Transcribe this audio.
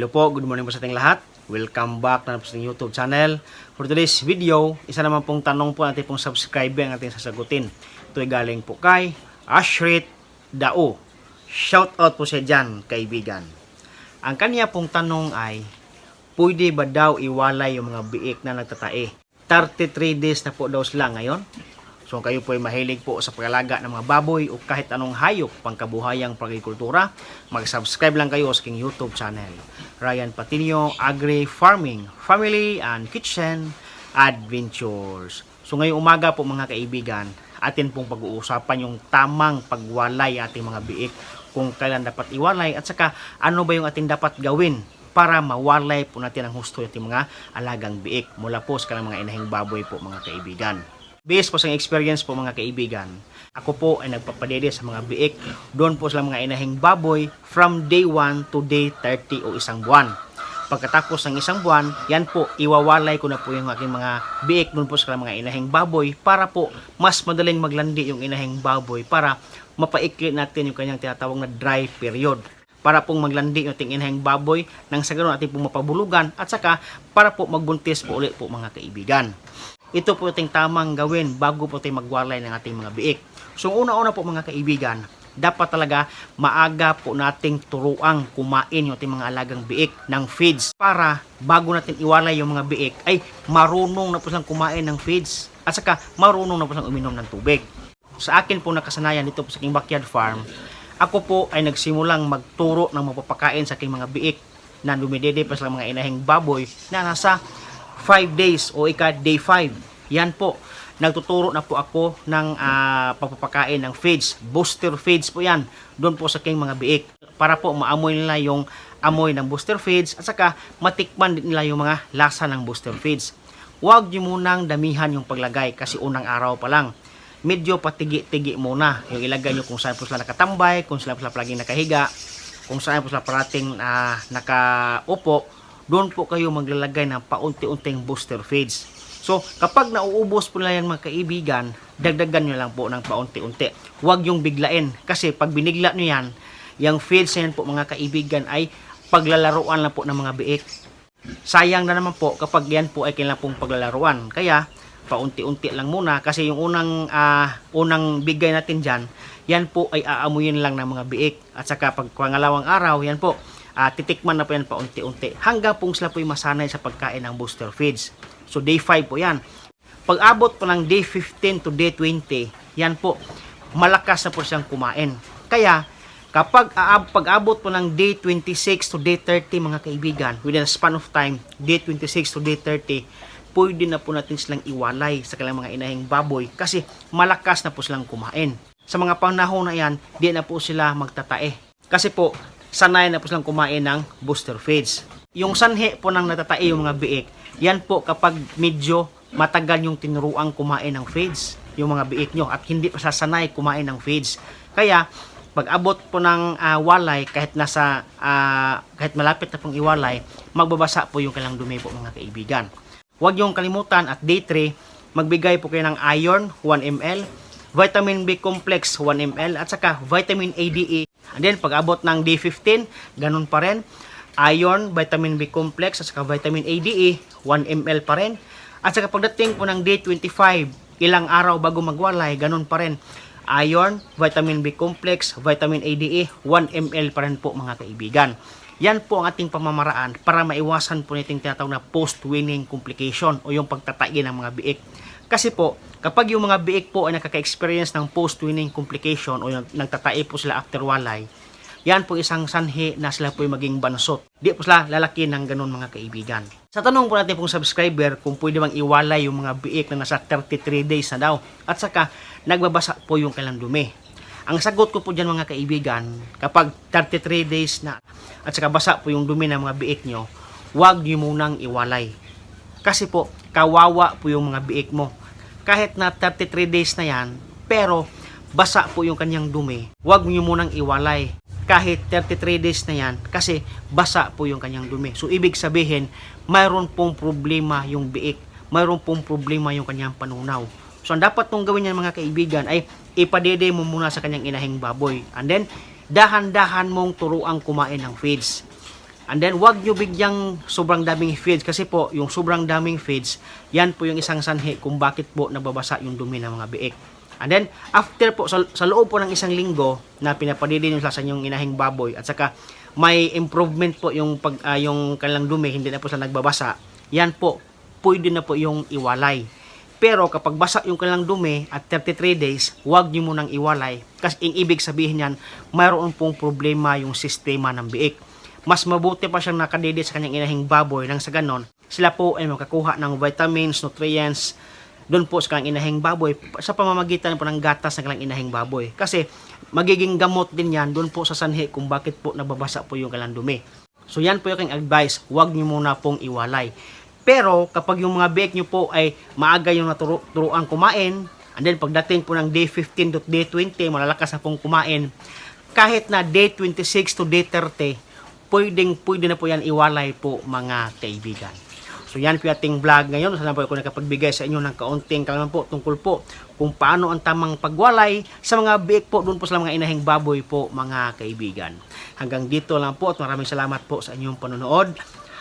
Hello po, good morning po sa ating lahat. Welcome back na po sa ating YouTube channel. For today's video, isa naman pong tanong po natin pong subscriber ang ating sasagutin. Ito ay galing po kay Ashrit Dao. Shout out po siya dyan, kaibigan. Ang kanya pong tanong ay, pwede ba daw iwalay yung mga biik na nagtatae? 33 days na po daw sila ngayon. So kung kayo po ay mahilig po sa pagalaga ng mga baboy o kahit anong hayop pangkabuhayang pagkikultura, mag-subscribe lang kayo sa aking YouTube channel. Ryan Patinio Agri Farming, Family and Kitchen Adventures. So ngayong umaga po mga kaibigan, atin pong pag-uusapan yung tamang pagwalay ating mga biik kung kailan dapat iwalay at saka ano ba yung ating dapat gawin para mawalay po natin ang husto ating mga alagang biik mula po sa mga inahing baboy po mga kaibigan. Based po sa experience po mga kaibigan, ako po ay nagpapadede sa mga biik doon po sa mga inahing baboy from day 1 to day 30 o isang buwan. Pagkatapos ng isang buwan, yan po, iwawalay ko na po yung aking mga biik doon po sa mga inahing baboy para po mas madaling maglandi yung inahing baboy para mapaikli natin yung kanyang tinatawag na dry period para pong maglandi yung ating inahing baboy nang sa ganoon ating pong mapabulugan at saka para po magbuntis po ulit po mga kaibigan. Ito po ating tamang gawin bago po tayo magwalay ng ating mga biik. So una-una po mga kaibigan, dapat talaga maaga po nating turuang kumain yung ating mga alagang biik ng feeds para bago natin iwalay yung mga biik ay marunong na po silang kumain ng feeds at saka marunong na po silang uminom ng tubig. Sa akin po nakasanayan dito po sa aking backyard farm, ako po ay nagsimulang magturo ng mapapakain sa aking mga biik na dumidede pa sa mga inahing baboy na nasa 5 days o ika day 5. Yan po. Nagtuturo na po ako ng ah, pagpapakain ng feeds. Booster feeds po yan. Doon po sa aking mga biik. Para po maamoy nila yung amoy ng booster feeds at saka matikman din nila yung mga lasa ng booster feeds. Huwag nyo munang damihan yung paglagay kasi unang araw pa lang. Medyo patigi-tigi muna. Yung ilagay nyo kung saan po sila nakatambay, kung saan po sila palaging nakahiga, kung saan po sila parating ah, nakaupo, doon po kayo maglalagay ng paunti-unting booster feeds. So, kapag nauubos po nila yan mga kaibigan, dagdagan nyo lang po ng paunti-unti. Huwag yung biglain. Kasi pag binigla nyo yan, yung feeds na yan po mga kaibigan ay paglalaruan lang po ng mga biik. Sayang na naman po kapag yan po ay kailangan pong paglalaruan. Kaya, paunti-unti lang muna kasi yung unang ah, unang bigay natin diyan, yan po ay aamuyin lang ng mga biik. At saka pag pangalawang araw, yan po, ah, titikman na po yan paunti-unti hanggang pong sila po ay masanay sa pagkain ng booster feeds. So day 5 po yan. Pag abot po ng day 15 to day 20, yan po, malakas na po siyang kumain. Kaya, kapag aab, pag abot po ng day 26 to day 30 mga kaibigan, within a span of time, day 26 to day 30, pwede na po natin silang iwalay sa kanilang mga inahing baboy kasi malakas na po silang kumain. Sa mga panahon na yan, di na po sila magtatae. Kasi po, sanay na po silang kumain ng booster feeds. Yung sanhi po ng natatae yung mga biik, yan po kapag medyo matagal yung tinuruang kumain ng feeds, yung mga biik nyo, at hindi pa sasanay kumain ng feeds. Kaya, pag abot po ng ah, walay, kahit nasa, ah, kahit malapit na pong iwalay, magbabasa po yung kailang dumi po mga kaibigan. Huwag yung kalimutan at day 3, magbigay po kayo ng iron 1 ml, vitamin B complex 1 ml, at saka vitamin ADE. And then pag abot ng day 15, ganun pa rin. Iron, vitamin B complex, at saka vitamin ADE 1 ml pa rin. At saka pagdating po ng day 25, ilang araw bago magwalay, ganun pa rin. Iron, vitamin B complex, vitamin ADE 1 ml pa rin po mga kaibigan. Yan po ang ating pamamaraan para maiwasan po nating tinatawag na post-winning complication o yung pagtatai ng mga biik. Kasi po, kapag yung mga biik po ay nakaka-experience ng post-winning complication o yung nagtatai po sila after walay, yan po isang sanhi na sila po maging bansot. Di po sila lalaki ng ganun mga kaibigan. Sa tanong po natin pong subscriber kung pwede bang iwalay yung mga biik na nasa 33 days na daw at saka nagbabasa po yung kailang dumi. Ang sagot ko po dyan mga kaibigan, kapag 33 days na at saka basa po yung dumi ng mga biik nyo, huwag nyo munang iwalay. Kasi po, kawawa po yung mga biik mo. Kahit na 33 days na yan, pero basa po yung kanyang dumi, huwag nyo munang iwalay. Kahit 33 days na yan, kasi basa po yung kanyang dumi. So, ibig sabihin, mayroon pong problema yung biik. Mayroon pong problema yung kanyang panunaw. So, ang dapat mong gawin yan mga kaibigan ay ipadede mo muna sa kanyang inahing baboy. And then, dahan-dahan mong turuang kumain ng feeds. And then, wag nyo bigyang sobrang daming feeds kasi po, yung sobrang daming feeds, yan po yung isang sanhi kung bakit po nababasa yung dumi ng mga biik. And then, after po, sa, sa loob po ng isang linggo na pinapadidi nyo sa inyong inahing baboy at saka may improvement po yung, pag, ah, yung kanilang dumi, hindi na po sila nagbabasa, yan po, pwede na po yung iwalay. Pero kapag basa yung kanilang dumi at 33 days, huwag nyo munang iwalay. Kasi ang ibig sabihin yan, mayroon pong problema yung sistema ng biik. Mas mabuti pa siyang nakadede sa kanyang inahing baboy nang sa ganon, sila po ay makakuha ng vitamins, nutrients, doon po sa kanilang inahing baboy sa pamamagitan po ng gatas ng kanilang inahing baboy. Kasi magiging gamot din yan doon po sa sanhi kung bakit po nababasa po yung kanilang dumi. So yan po yung advice, huwag niyo muna pong iwalay. Pero kapag yung mga biik nyo po ay maaga yung naturuan kumain, and then pagdating po ng day 15 to day 20, malalakas na pong kumain, kahit na day 26 to day 30, pwedeng pwede na po yan iwalay po mga kaibigan. So yan po ating vlog ngayon. Sana po ako nakapagbigay sa inyo ng kaunting kalaman po tungkol po kung paano ang tamang pagwalay sa mga biik po doon po sa mga inahing baboy po mga kaibigan. Hanggang dito lang po at maraming salamat po sa inyong panonood.